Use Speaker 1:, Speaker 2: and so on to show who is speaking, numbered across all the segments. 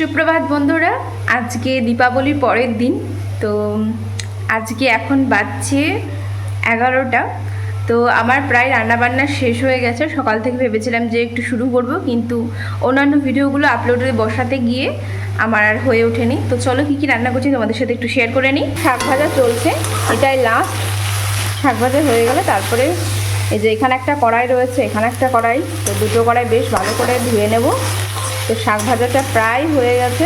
Speaker 1: সুপ্রভাত বন্ধুরা, আজকে দীপাবলির পরের দিন, তো আজকে এখন বাজছে এগারোটা। তো আমার প্রায় রান্নাবান্না শেষ হয়ে গেছে, সকাল থেকে ভেবেছিলাম যে একটু শুরু করব, কিন্তু অন্যান্য ভিডিওগুলো আপলোডে বসাতে গিয়ে আমার আর হয়ে ওঠেনি। তো চলো কী কী রান্না করছি তোমাদের সাথে একটু শেয়ার করে নিই। শাক ভাজা চলছে, এটাই লাস্ট শাক ভাজা হয়ে গেলে তারপরে এই যে এখানে একটা কড়াই রয়েছে, এখানে একটা কড়াই, তো দুটো কড়াই বেশ ভালো করে ধুয়ে নেব। তো শাক ভাজাটা প্রায় হয়ে গেছে।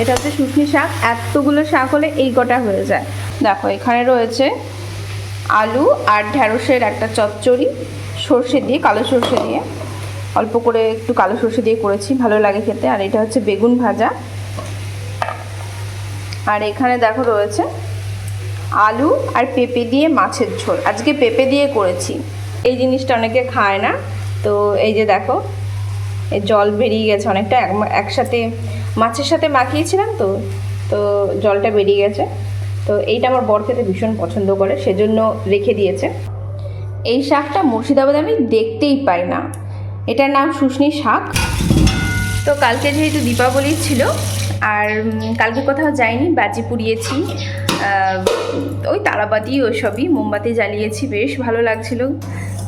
Speaker 1: এটা হচ্ছে শুকনি শাক। এতগুলো শাক হলে এই কটা হয়ে যায়। দেখো, এখানে রয়েছে আলু আর ঢ্যাঁড়সের একটা চচ্চড়ি, সর্ষে দিয়ে, কালো সর্ষে দিয়ে। অল্প করে একটু কালো সর্ষে দিয়ে করেছি, ভালো লাগে খেতে। আর এটা হচ্ছে বেগুন ভাজা। আর এখানে দেখো রয়েছে আলু আর পেঁপে দিয়ে মাছের ঝোল। আজকে পেঁপে দিয়ে করেছি। এই জিনিসটা অনেকে খায় না। তো এই যে দেখো জল বেরিয়ে গেছে, অনেকটা এক- একসাথে মাছের সাথে মাখিয়েছিলাম তো তো জলটা বেরিয়ে গেছে। তো এইটা আমার বর খেতে ভীষণ পছন্দ করে, সেজন্য রেখে দিয়েছে। এই শাকটা মুর্শিদাবাদে আমি দেখতেই পাই না। এটার নাম শুশনি শাক। তো কালকে যেহেতু দীপাবলি ছিল, আর কালকে কোথাও যাইনি, বাজি পুড়িয়েছি ওই তারাবাতি ওইসবই, মোমবাতি জ্বালিয়েছি, বেশ ভালো লাগছিল।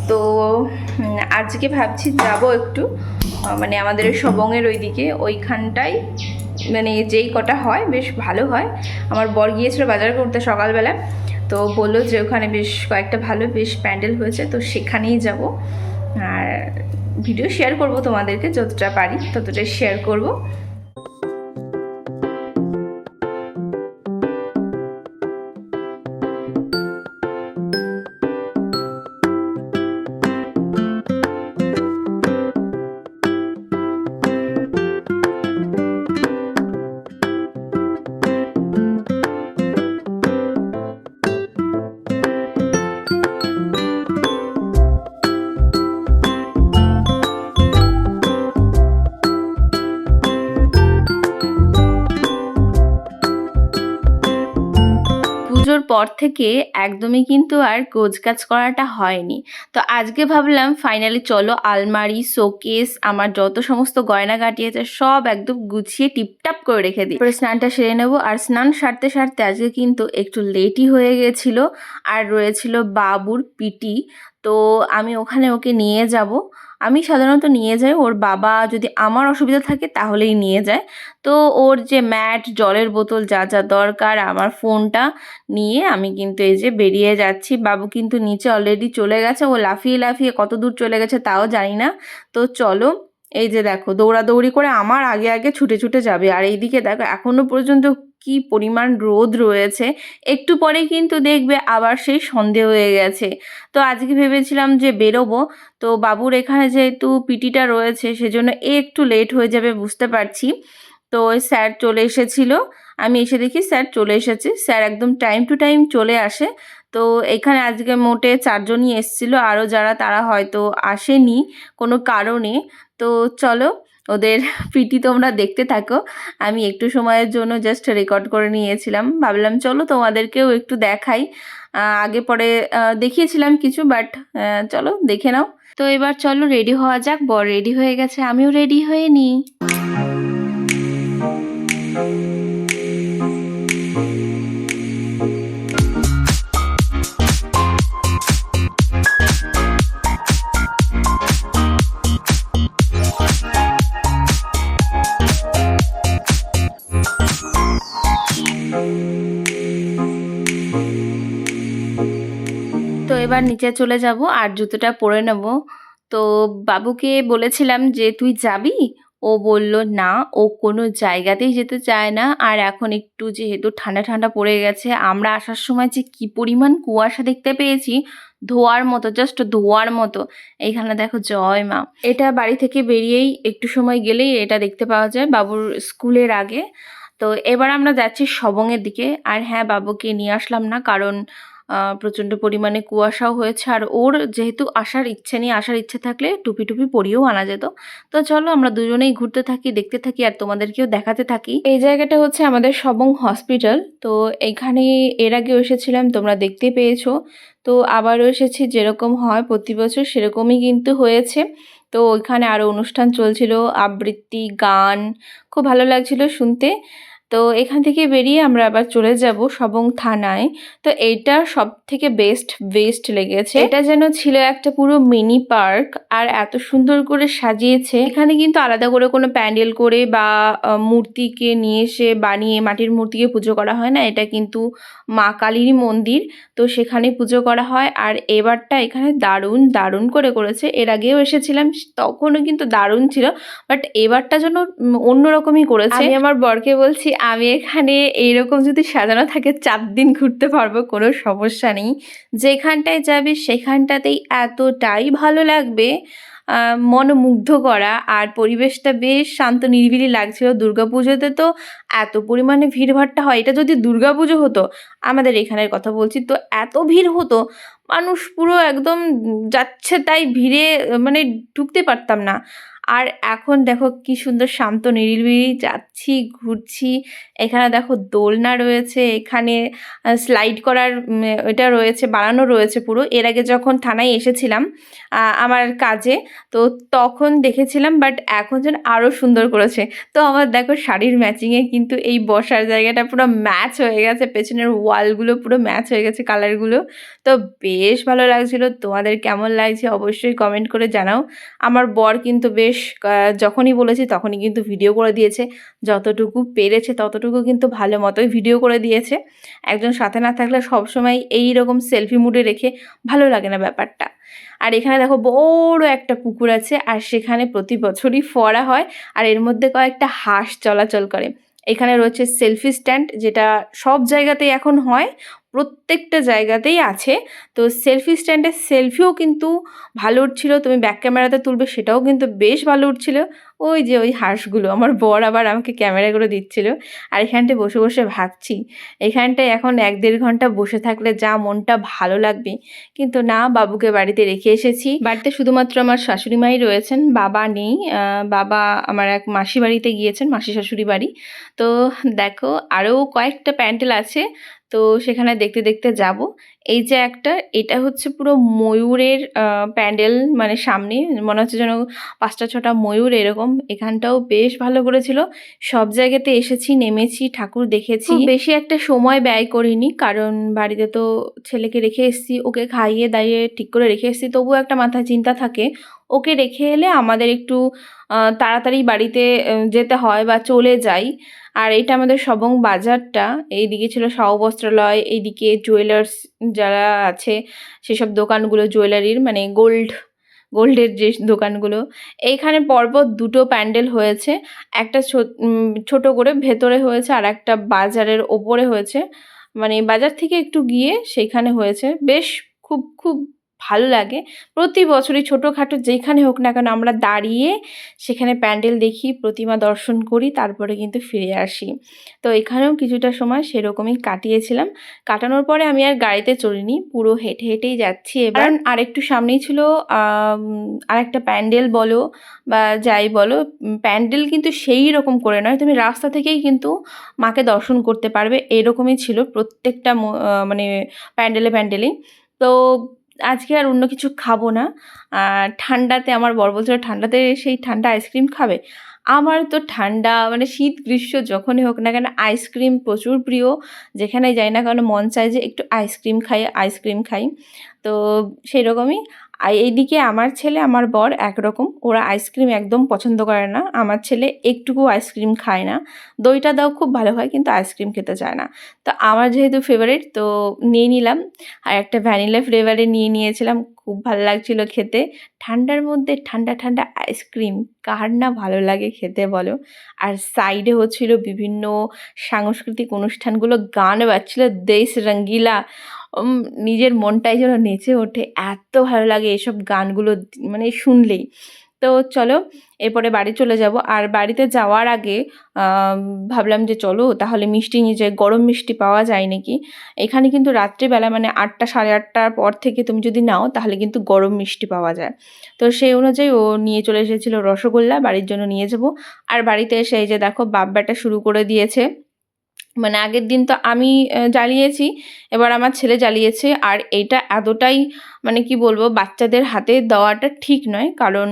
Speaker 1: তো আজকে ভাবছি যাব একটু। মানে আমাদের সবংয়ের ওইদিকে ওইখানটায় মানে যেই কটা হয়, বেশ ভালো হয়। আমার বর গিয়েছিল বাজার করতে সকালবেলা, তো বলল যে ওখানে বেশ কয়েকটা ভালো, বেশ প্যান্ডেল হয়েছে, তো সেখানেই যাব। আর ভিডিও শেয়ার করব তোমাদেরকে, যতটা পারি ততটাই শেয়ার করব। পুজোর পর থেকে একদমই কিন্তু আর গোছগাছ করাটা হয়নি। তো আজকে ভাবলাম ফাইনালি চলো আলমারি শোকেস আমার যত সমস্ত গয়না আছে সব একদম গুছিয়ে টিপটাপ করে রেখে দিই। তারপরে স্নানটা সেরে নেব। আর স্নান সারতে সারতে আজকে কিন্তু একটু লেটই হয়ে গেছিল। আর রয়েছিল বাবুর পিটি। তো আমি ওখানে ওকে নিয়ে যাব। আমি সাধারণত নিয়ে যাই, ওর বাবা যদি আমার অসুবিধা থাকে তাহলেই নিয়ে যায়। তো ওর যে ম্যাট, জলের বোতল যা যা দরকার আমার ফোনটা নিয়ে আমি কিন্তু এই যে বেরিয়ে যাচ্ছি। বাবু কিন্তু নিচে অলরেডি চলে গেছে, ও লাফিয়ে লাফিয়ে কত দূর চলে গেছে তাও জানি না। তো চলো এই যে দেখো, দৌড়াদৌড়ি করে আমার আগে আগে ছুটে ছুটে যাবে। আর এইদিকে দেখো, এখনও পর্যন্ত কি পরিমাণ রোদ রয়েছে। একটু পরে কিন্তু দেখবে আবার সেই সন্ধে হয়ে গেছে। তো আজকে ভেবেছিলাম যে বেরোবো। তো বাবুর এখানে যেহেতু পিটিটা রয়েছে, সেজন্য একটু লেট হয়ে যাবে, বুঝতে পারছি। তো স্যার চলে এসেছিল। আমি এসে দেখি স্যার চলে এসেছে। স্যার একদম টাইম টু টাইম চলে আসে। তো এখানে আজকে মোটে চারজনই এসেছিল, আরও যারা তারা হয়তো আসেনি কোনো কারণে। তো চলো, ওদের পিটি তোমরা দেখতে থাকো। আমি একটু সময়ের জন্য জাস্ট রেকর্ড করে নিয়েছিলাম। ভাবলাম চলো তোমাদেরকেও একটু দেখাই। আগে পরে দেখিয়েছিলাম কিছু বাট চলো দেখে নাও। তো এবার চলো রেডি হওয়া যাক। বর রেডি হয়ে গেছে, আমিও রেডি হয়ে নিই। এবার নিচে চলে যাব আর জুতোটা পরে নেব। তো বাবুকে বলেছিলাম যে, তুই যাবি? ও বলল, না, ও কোনো জায়গাতেই যেতে চায় না। আর এখন একটু যেহেতু ঠান্ডা ঠান্ডা পড়ে গেছে, আমরা আসার সময় যে কি পরিমাণ কুয়াশা দেখতে পেয়েছি, ধোয়ার মতো জাস্ট ধোয়ার মতো। এইখানে দেখো, জয় মা। এটা বাড়ি থেকে বেরিয়েই একটু সময় গেলেই এটা দেখতে পাওয়া যায় বাবুর স্কুলের আগে। তো এবার আমরা যাচ্ছি সবংয়ের দিকে। আর হ্যাঁ বাবুকে নিয়ে আসলাম না, কারণ প্রচণ্ড পরিমাণে কুয়াশাও হয়েছে। আর ওর যেহেতু আসার ইচ্ছে নেই, আসার ইচ্ছে থাকলে টুপি টুপি পরিয়েও আনা যেত। তো চলো আমরা দুজনেই ঘুরতে থাকি, দেখতে থাকি আর তোমাদেরকেও দেখাতে থাকি। এই জায়গাটা হচ্ছে আমাদের সবং হসপিটাল। তো এখানে এর আগেও এসেছিলাম, তোমরা দেখতে পেয়েছ। তো আবারও এসেছি, যেরকম হয় প্রতি বছর সেরকমই কিন্তু হয়েছে। তো ওইখানে আরও অনুষ্ঠান চলছিল, আবৃত্তি, গান, খুব ভালো লাগছিল শুনতে। তো এখান থেকে বেরিয়ে আমরা আবার চলে যাব সবং থানায়। তো এটা সব থেকে বেস্ট বেস্ট লেগেছে। এটা যেন ছিল একটা পুরো মিনি পার্ক আর এত সুন্দর করে সাজিয়েছে। এখানে কিন্তু আলাদা করে কোনো প্যান্ডেল করে বা মূর্তিকে নিয়ে এসে বানিয়ে মাটির মূর্তিকে পুজো করা হয় না। এটা কিন্তু মা কালীর মন্দির, তো সেখানে পুজো করা হয়। আর এবারটা এখানে দারুণ দারুণ করে করেছে। এর আগেও এসেছিলাম, তখনও কিন্তু দারুণ ছিল। বাট এবারটা যেন অন্যরকমই করেছে। আমি আমার বরকে বলছি আমি এখানে এইরকম যদি সাজানো থাকে, চার দিন ঘুরতে পারব, কোনো সমস্যা নেই। যেখানটায় যাবে, সেখানটাতেই এতটাই ভালো লাগবে মনোমুগ্ধ করা আর পরিবেশটা বেশ শান্ত, নিরিবিলি লাগছিল দুর্গাপুজোতে তো। এত পরিমাণে ভিড়ভাট্টা হয়। এটা যদি দুর্গাপুজো হতো, আমাদের এখানের কথা বলছি, তো এত ভিড় হতো, মানুষ পুরো একদম যাচ্ছে তাই ভিড়ে মানে ঢুকতে পারতাম না। আর এখন দেখো কি সুন্দর শান্ত নিরিবিলি যাচ্ছি, ঘুরছি। এখানে দেখো দোলনা রয়েছে, এখানে স্লাইড করার এটা রয়েছে, বানানো রয়েছে পুরো। এর আগে যখন থানায় এসেছিলাম আমার কাজে, তো তখন দেখেছিলাম বাট এখন যেন আরও সুন্দর করেছে। তো আমার দেখো শাড়ির ম্যাচিংয়ে কিন্তু এই বসার জায়গাটা পুরো ম্যাচ হয়ে গেছে, পেছনের ওয়ালগুলো পুরো ম্যাচ হয়ে গেছে কালারগুলো তো বেশ ভালো লাগছিল। তোমাদের কেমন লাগছে অবশ্যই কমেন্ট করে জানাও। আমার বর কিন্তু বেশ আহ, যখনই বলেছি তখনই কিন্তু ভিডিও করে দিয়েছে। যতটুকু পেরেছে ততটুকু কিন্তু ভালো মতোই ভিডিও করে দিয়েছে। একজন সাথে না থাকলে সবসময় এই রকম সেলফি মুডে রেখে ভালো লাগে না ব্যাপারটা। আর এখানে দেখো বড় একটা পুকুর আছে আর সেখানে প্রতি বছরই ফোয়ারা হয় আর এর মধ্যে কয়েকটা হাঁস চলাচল করে। এখানে রয়েছে সেলফি স্ট্যান্ড যেটা সব জায়গাতেই এখন হয়। প্রত্যেকটা জায়গাতেই আছে। তো সেলফি স্ট্যান্ডে সেলফিও কিন্তু ভালো উঠছিল। তুমি ব্যাক ক্যামেরাতে তুলবে সেটাও কিন্তু বেশ ভালো উঠছিল। ওই যে ওই হাঁসগুলো, আমার বর আবার আমাকে ক্যামেরাগুলো দিচ্ছিল। আর এখানটায় বসে বসে ভাবছি, এখানটায় এখন এক দেড় ঘণ্টা বসে থাকলে যা মনটা ভালো লাগবে। কিন্তু না, বাবুকে বাড়িতে রেখে এসেছি। বাড়িতে শুধুমাত্র আমার শাশুড়ি মাই রয়েছেন, বাবা নেই। বাবা আমার এক মাসি বাড়িতে গিয়েছেন, মাসি শাশুড়ি বাড়ি। তো দেখো আরও কয়েকটা প্যান্ডেল আছে। তো সেখানে দেখতে দেখতে যাব। এই যে একটা, এটা হচ্ছে পুরো ময়ূরের প্যান্ডেল মানে সামনে। মনে হচ্ছে যেন পাঁচটা ছটা ময়ূর এরকম। এখানটাও বেশ ভালো করেছিল। সব জায়গাতে এসেছি, নেমেছি, ঠাকুর দেখেছি। বেশি একটা সময় ব্যয় করিনি, কারণ বাড়িতে তো ছেলেকে রেখে এসেছি, ওকে খাইয়ে দাইয়ে ঠিক করে রেখে এসেছি। তবুও একটা মাথায় চিন্তা থাকে ওকে রেখে এলে আমাদের একটু তাড়াতাড়ি বাড়িতে যেতে হয় বা চলে যাই। আর এটা আমাদের সবং বাজারটা, এইদিকে ছিল সহবস্ত্রালয় এইদিকে জুয়েলার্স যারা আছে, সেসব দোকানগুলো জুয়েলারির মানে গোল্ড গোল্ডের যে দোকানগুলো, এইখানে পরপর দুটো প্যান্ডেল হয়েছে। একটা ছোট করে ভেতরে হয়েছে আর একটা বাজারের ওপরে হয়েছে। মানে বাজার থেকে একটু গিয়ে সেখানে হয়েছে। বেশ খুব খুব ভালো লাগে। প্রতি বছরই ছোটোখাটো যেখানে হোক না কেন আমরা দাঁড়িয়ে সেখানে প্যান্ডেল দেখি প্রতিমা দর্শন করি তারপরে কিন্তু ফিরে আসি। তো এখানেও কিছুটা সময় সেরকমই কাটিয়েছিলাম। কাটানোর পরে আমি আর গাড়িতে চড়িনি পুরো হেঁটে হেঁটেই যাচ্ছি এবার। আর একটু সামনেই ছিল আর একটা প্যান্ডেল বলো বা যাই বলো প্যান্ডেল কিন্তু সেই রকম করে নয় তুমি রাস্তা থেকেই কিন্তু মাকে দর্শন করতে পারবে এরকমই ছিল প্রত্যেকটা মানে প্যান্ডেলে প্যান্ডেলেই। তো আজকে আর অন্য কিছু খাব না। ঠান্ডাতে আমার বর বলছিল, ঠান্ডাতে সেই ঠান্ডা আইসক্রিম খাবে? আমার তো ঠান্ডা মানে শীত গ্রীষ্ম যখনই হোক না কেন, আইসক্রিম প্রচুর প্রিয়। যেখানে যাই না কেন, মন চায় যে একটু আইসক্রিম খাই আইসক্রিম খাই। তো সেই রকমই আর এইদিকে আমার ছেলে, আমার বর একরকম। ওরা আইসক্রিম একদম পছন্দ করে না। আমার ছেলে একটুকু আইসক্রিম খায় না। দইটা দাও, খুব ভালো হয়, কিন্তু আইসক্রিম খেতে চায় না। তো আমার যেহেতু ফেভারিট তো নিয়ে নিলাম। আর একটা ভ্যানিলা ফ্লেভারে নিয়ে নিয়েছিলাম। খুব ভালো লাগছিল খেতে। ঠান্ডার মধ্যে ঠান্ডা ঠান্ডা আইসক্রিম কার না ভালো লাগে খেতে বলো। আর সাইডে হচ্ছিল বিভিন্ন সাংস্কৃতিক অনুষ্ঠানগুলো। গান বাজছিল দেশ রঙ্গিলা। নিজের মনটাই যেন নেচে ওঠে। এত ভালো লাগে এসব গানগুলো মানে শুনলেই। তো চলো, এরপরে বাড়ি চলে যাব। আর বাড়িতে যাওয়ার আগে ভাবলাম যে চলো, তাহলে মিষ্টি নিয়ে যাই। গরম মিষ্টি পাওয়া যায় নাকি? এখানে কিন্তু রাত্রিবেলা মানে আটটা, সাড়ে আটটার পর থেকে তুমি যদি নাও, তাহলে কিন্তু গরম মিষ্টি পাওয়া যায়। তো সেই অনুযায়ী ও নিয়ে চলে এসেছিল রসগোল্লা, বাড়ির জন্য নিয়ে যাব। আর বাড়িতে এসে এই যে দেখো বাপ ব্যাটা শুরু করে দিয়েছে। মানে আগের দিন তো আমি জ্বালিয়েছি, এবার আমার ছেলে জ্বালিয়েছে, আর এইটা এতটাই মানে কি বলব, বাচ্চাদের হাতে দেওয়াটা ঠিক নয়, কারণ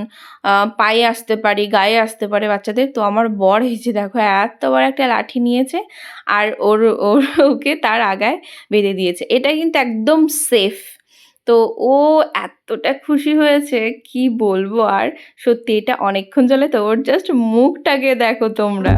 Speaker 1: পায়ে আসতে পারে, গায়ে আসতে পারে বাচ্চাদের, তো আমার বর এসে দেখো এত বড় একটা লাঠি নিয়েছে, আর ওর ওর, ওকে তার আগায় বেঁধে দিয়েছে, এটা কিন্তু একদম সেফ তো ও এতটা খুশি হয়েছে, কি বলব আর, সত্যি এটা অনেকক্ষণ চলে তো, ওর জাস্ট মুখটাকে দেখো তোমরা।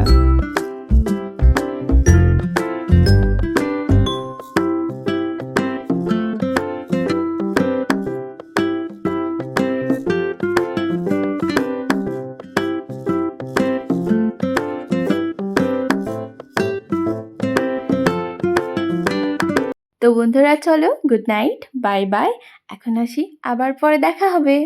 Speaker 1: বন্ধুরা চলো গুড নাইট বাই বাই। এখন আসি আবার পরে দেখা হবে।